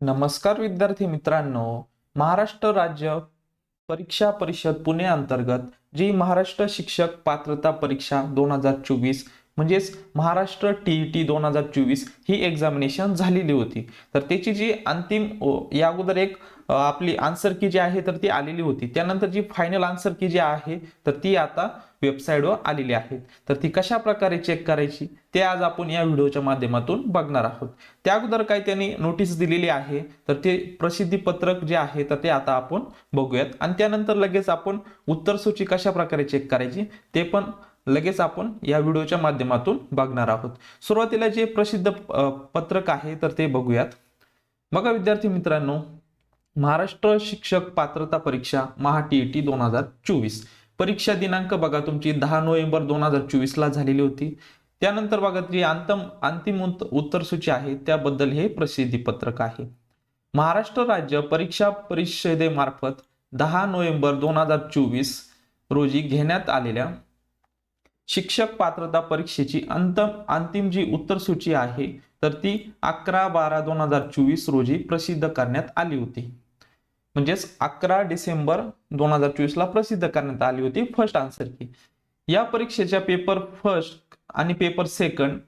नमस्कार विद्यार्थी मित्रांनो महाराष्ट्र राज्य परीक्षा परिषद पुणे अंतर्गत जी महाराष्ट्र शिक्षक पात्रता परीक्षा दोन हजार चोवीस म्हणजेच महाराष्ट्र टी ई टी दोन हजार चोवीस ही एक्झामिनेशन झालेली होती. तर त्याची जी अंतिम या अगोदर एक आपली आन्सर की जी आहे तर ती आलेली होती. त्यानंतर जी फायनल आन्सर की जी आहे तर ती आता वेबसाईटवर आलेली आहे. तर ती कशा प्रकारे चेक करायची ते आज आपण या व्हिडिओच्या माध्यमातून बघणार आहोत. त्या अगोदर काही त्यांनी नोटीस दिलेली आहे तर ते प्रसिद्धी पत्रक जे आहे तर ते आता आपण बघूयात. आणि त्यानंतर लगेच आपण उत्तर सूची कशा प्रकारे चेक करायची ते पण लगेच आपण या व्हिडिओच्या माध्यमातून बघणार आहोत. सुरुवातीला जे प्रसिद्ध पत्रक आहे तर ते बघूयात. बघा विद्यार्थी मित्रांनो महाराष्ट्र शिक्षक पात्रता परीक्षा महा टी ई टी दोन हजार चोवीस. परीक्षा दिनांक बघा तुमची दहा नोव्हेंबर दोन हजार चोवीसला झालेली होती. त्यानंतर बघा जी अंतम अंतिम उत्तरसूची आहे त्याबद्दल हे प्रसिद्धी पत्रक आहे. महाराष्ट्र राज्य परीक्षा परिषदेमार्फत दहा नोव्हेंबर दोन हजार चोवीस रोजी घेण्यात आलेल्या शिक्षक पात्रता परीक्षेची अंतम अंतिम जी उत्तर सूची आहे तर ती अकरा बारा दोन हजार चोवीस रोजी प्रसिद्ध करण्यात आली होती. म्हणजेच अकरा डिसेंबर दोन हजार चोवीसला प्रसिद्ध करण्यात आली होती फर्स्ट आन्सर की या परीक्षेच्या पेपर फर्स्ट आणि पेपर सेकंड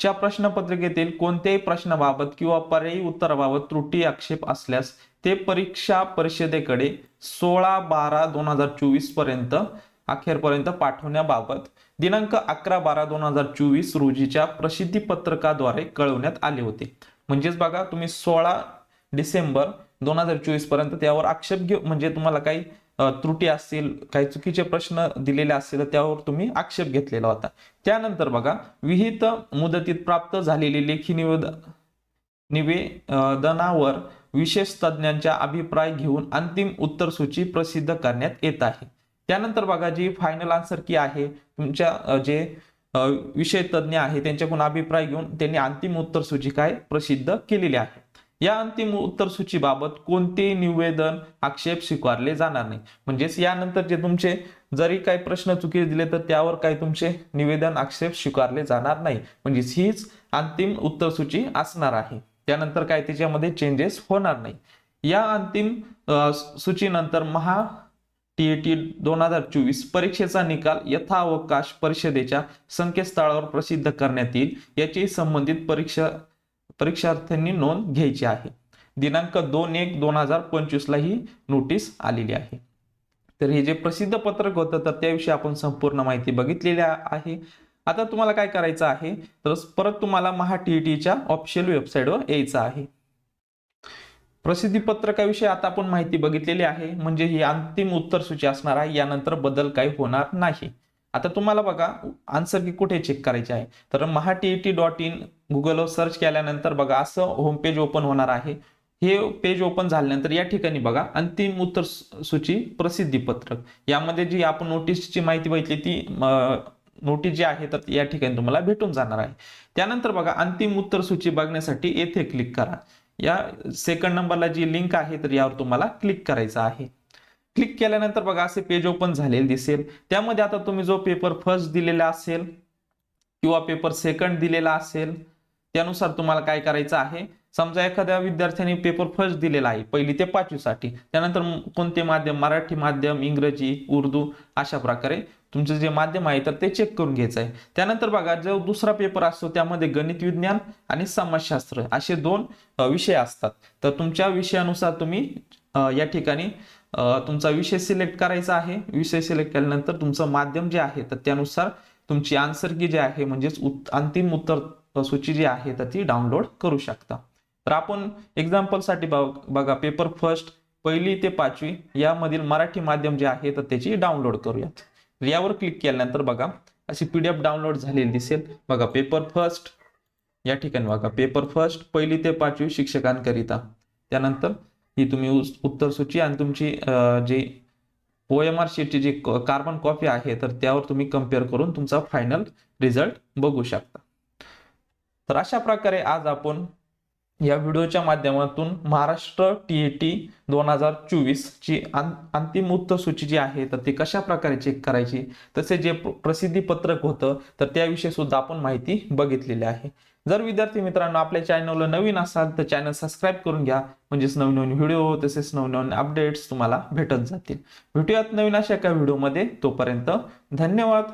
च्या प्रश्नपत्रिकेतील कोणत्याही प्रश्नाबाबत किंवा पर्यायी उत्तराबाबत त्रुटी आक्षेप असल्यास ते परीक्षा परिषदेकडे सोळा बारा दोन हजार चोवीसपर्यंत अखेरपर्यंत पाठवण्याबाबत दिनांक अकरा बारा दोन हजार चोवीस रोजीच्या प्रसिद्धी पत्रकाद्वारे कळवण्यात आले होते. म्हणजेच बघा तुम्ही सोळा डिसेंबर दोन हजार चोवीसपर्यंत त्यावर आक्षेप घेऊ म्हणजे तुम्हाला काही त्रुटी असतील काही चुकीचे प्रश्न दिलेले असतील तर त्यावर तुम्ही आक्षेप घेतलेला होता. त्यानंतर बघा विहित मुदतीत प्राप्त झालेली लेखी निवेद निवेदनावर विशेष तज्ज्ञांचा अभिप्राय घेऊन अंतिम उत्तर सूची प्रसिद्ध करण्यात येत आहे. त्यानंतर बघा जी फायनल आन्सर की आहे तुमच्या जे विषय तज्ज्ञ आहे त्यांच्याकडून अभिप्राय घेऊन त्यांनी अंतिम उत्तर सूची काय प्रसिद्ध केलेली आहे. या अंतिम उत्तर सूचीबाबत कोणतेही निवेदन आक्षेप स्वीकारले जाणार नाही. म्हणजेच यानंतर जे तुमचे जरी काही प्रश्न चुकीचे दिले तर त्यावर काही तुमचे निवेदन आक्षेप स्वीकारले जाणार नाही. म्हणजेच हीच अंतिम उत्तर सूची असणार आहे. त्यानंतर काय त्याच्यामध्ये चेंजेस होणार नाही. या अंतिम सूचीनंतर महा टी ए टी दोन हजार चोवीस परीक्षेचा निकाल यथावकाश परिषदेच्या संकेतस्थळावर प्रसिद्ध करण्यात येईल. याची संबंधित परीक्षा परीक्षार्थ्यांनी नोंद घ्यायची आहे. दिनांक दोन एक दोन हजार पंचवीसला ही नोटीस आलेली आहे. तर हे जे प्रसिद्ध पत्रक होतं तर त्याविषयी आपण संपूर्ण माहिती बघितलेली आहे. आता तुम्हाला काय करायचं आहे? तर परत तुम्हाला महा टी टीच्या ऑफिशियल वेबसाईटवर यायचं आहे. प्रसिद्धी पत्रकाविषयी आता आपण माहिती बघितलेली आहे. म्हणजे ही अंतिम उत्तर सूची असणार आहे. यानंतर बदल काही होणार नाही. आता तुम्हाला बघा आन्सर की कुठे चेक करायचे आहे? तर Maha T T dot in गुगलवर सर्च केल्यानंतर बघा असं होम पेज ओपन होणार आहे. हे पेज ओपन झाल्यानंतर या ठिकाणी बघा अंतिम उत्तर सूची प्रसिद्धी पत्रक. यामध्ये जी आपण नोटीसची माहिती बघितली ती नोटीस जी आहे तर या ठिकाणी तुम्हाला भेटून जाणार आहे. त्यानंतर बघा अंतिम उत्तर सूची बघण्यासाठी येथे क्लिक करा. या सेकंड नंबरला जी लिंक आहे तर यावर तुम्हाला क्लिक करायचं आहे. क्लिक केल्यानंतर बघा असे पेज ओपन झालेले दिसेल. त्यामध्ये आता तुम्ही जो पेपर फर्स्ट दिलेला असेल किंवा पेपर सेकंड दिलेला असेल त्यानुसार तुम्हाला काय करायचं आहे? समजा एखाद्या विद्यार्थ्याने पेपर फर्स्ट दिलेला आहे पहिली ते पाचवीसाठी त्यानंतर कोणते माध्यम? मराठी माध्यम इंग्रजी उर्दू अशा प्रकारे तुमचं जे माध्यम आहे तर ते चेक करून घ्यायचं आहे. त्यानंतर बघा जो दुसरा पेपर असतो त्यामध्ये गणित विज्ञान आणि समाजशास्त्र असे दोन विषय असतात. तर तुमच्या विषयानुसार तुम्ही या ठिकाणी तुमचा विषय सिलेक्ट करायचा आहे. विषय सिलेक्ट केल्यानंतर तुमचं माध्यम जे आहे तर त्यानुसार तुमची आन्सर की जे आहे म्हणजेच अंतिम उत्तर सूची जी आहे तर ती डाउनलोड करू शकता. तर आपण एक्झाम्पलसाठी बघा पेपर फर्स्ट पहिली ते पाचवी यामधील मराठी माध्यम जे आहे तर त्याची डाउनलोड करूयात. यावर क्लिक केल्यानंतर बघा अशी पीडीएफ डाउनलोड झालेली दिसेल. बघा पेपर फर्स्ट या ठिकाणी बघा पेपर फर्स्ट पहिली ते पाचवी शिक्षकांकरिता. त्यानंतर ही तुम्ही उत्तर सूची आणि तुमची जी ओ एम आर शीटची जी कार्बन कॉपी आहे तर त्यावर तुम्ही कंपेअर करून तुमचा फायनल रिझल्ट बघू शकता. तर अशा प्रकारे आज आपण या व्हिडिओच्या माध्यमातून महाराष्ट्र टी ए टी दोन हजार चोवीस ची अं- अंतिम उत्तर सूची जी आहे तर ती कशा प्रकारे चेक करायची? तसे जे प्रसिद्धी पत्रक होतं तर त्याविषयी सुद्धा आपण माहिती बघितलेली आहे. जर विद्यार्थी मित्रांनो आपल्या चॅनलला नवीन असाल तर चॅनल सबस्क्राईब करून घ्या. म्हणजेच नवीन नवीन व्हिडिओ तसेच नवीन अपडेट्स तुम्हाला भेटत जातील. भेटूयात नवीन अशा एका व्हिडिओमध्ये. तोपर्यंत धन्यवाद.